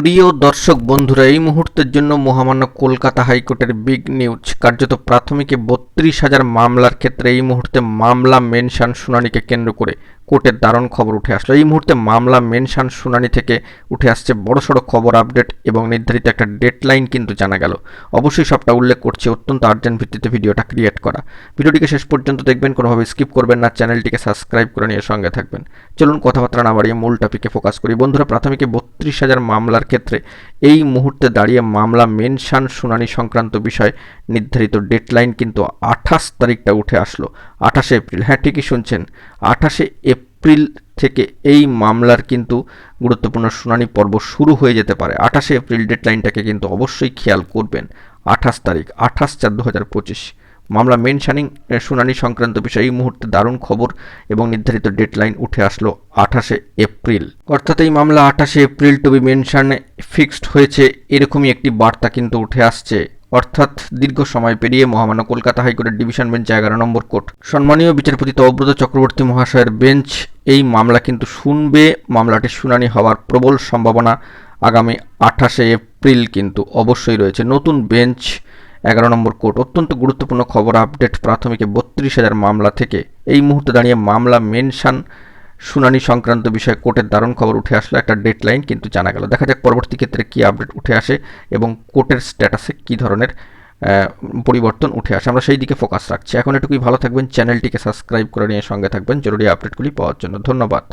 প্রিয় দর্শক বন্ধুরা, এই মুহূর্তের জন্য মহামান্য কলকাতা হাইকোর্টের বিগ নিউজ, কার্যত প্রাথমিকে বত্রিশ হাজার মামলার ক্ষেত্রে এই মুহূর্তে মামলা মেনশান শুনানিকে কেন্দ্র করে কোর্টের দারুণ খবর উঠে আসলো। এই মুহূর্তে মামলা মেনশান শুনানি থেকে উঠে আসছে বড়সড় খবর আপডেট এবং নির্ধারিত একটা ডেডলাইন কিন্তু জানা গেল। অবশ্যই সবটা উল্লেখ করছে, অত্যন্ত আর্জেন্ট ভিত্তিতে ভিডিওটা ক্রিয়েট করা। ভিডিওটিকে শেষ পর্যন্ত দেখবেন, কোনোভাবে স্কিপ করবেন না, চ্যানেলটিকে সাবস্ক্রাইব করে নিয়ে সঙ্গে থাকবেন। চলুন কথাবার্তা না বাড়িয়ে মূল টপিকে ফোকাস করি। বন্ধুরা, প্রাথমিকে বত্রিশ হাজার মামলার ক্ষেত্রে এই মুহূর্তে দাঁড়িয়ে মামলা মেনশন শুনানি সংক্রান্ত বিষয় নির্ধারিত ডেডলাইন কিন্তু আঠাশ তারিখটা উঠে আসলো, আঠাশে এপ্রিল। হ্যাঁ ঠিকই শুনছেন, আঠাশে এপ্রিল থেকে এই মামলার কিন্তু গুরুত্বপূর্ণ শুনানি পর্ব শুরু হয়ে যেতে পারে। আঠাশে এপ্রিল ডেডলাইনটাকে কিন্তু অবশ্যই খেয়াল করবেন, আঠাশ তারিখ, আঠাশ চার দু হাজার পঁচিশ। মামলা মেনশানিং শুনানি সংক্রান্ত বিষয়ে এই মুহূর্তে দারুণ খবর এবং নির্ধারিত ডেডলাইন উঠে আসলো আঠাশে এপ্রিল। অর্থাৎ এই মামলা আঠাশে এপ্রিল টু বি মেনশানে ফিক্সড হয়েছে, এরকমই একটি বার্তা কিন্তু উঠে আসছে। অর্থাৎ দীর্ঘ সময় পেরিয়ে মহামান্য কলকাতা হাইকোর্টের ডিভিশন বেঞ্চ এগারো নম্বর কোর্ট। সম্মানীয় বিচারপতি তব্রত চক্রবর্তী মহাশয়ের বেঞ্চ এই মামলা কিন্তু শুনবে। মামলাটির শুনানি হওয়ার প্রবল সম্ভাবনা আগামী আঠাশে এপ্রিল কিন্তু অবশ্যই রয়েছে। নতুন বেঞ্চ এগারো নম্বর কোর্ট, অত্যন্ত গুরুত্বপূর্ণ খবর আপডেট প্রাথমিকে বত্রিশ হাজার মামলা থেকে। এই মুহূর্তে দাঁড়িয়ে মামলা মেনশান শুনানি সংক্রান্ত বিষয়ে কোর্টের দারুণ খবর উঠে আসলো, একটা ডেডলাইন কিন্তু জানা গেল। দেখা যাক পরবর্তী ক্ষেত্রে কী আপডেট উঠে আসে এবং কোর্টের স্ট্যাটাসে কী ধরনের পরিবর্তন উঠে আসে। আমরা সেই দিকে ফোকাস রাখছি। এখন এটুকুই, ভালো থাকবেন, চ্যানেলটিকে সাবস্ক্রাইব করে নিয়ে সঙ্গে থাকবেন। জরুরি আপডেটগুলি পাওয়ার জন্য ধন্যবাদ।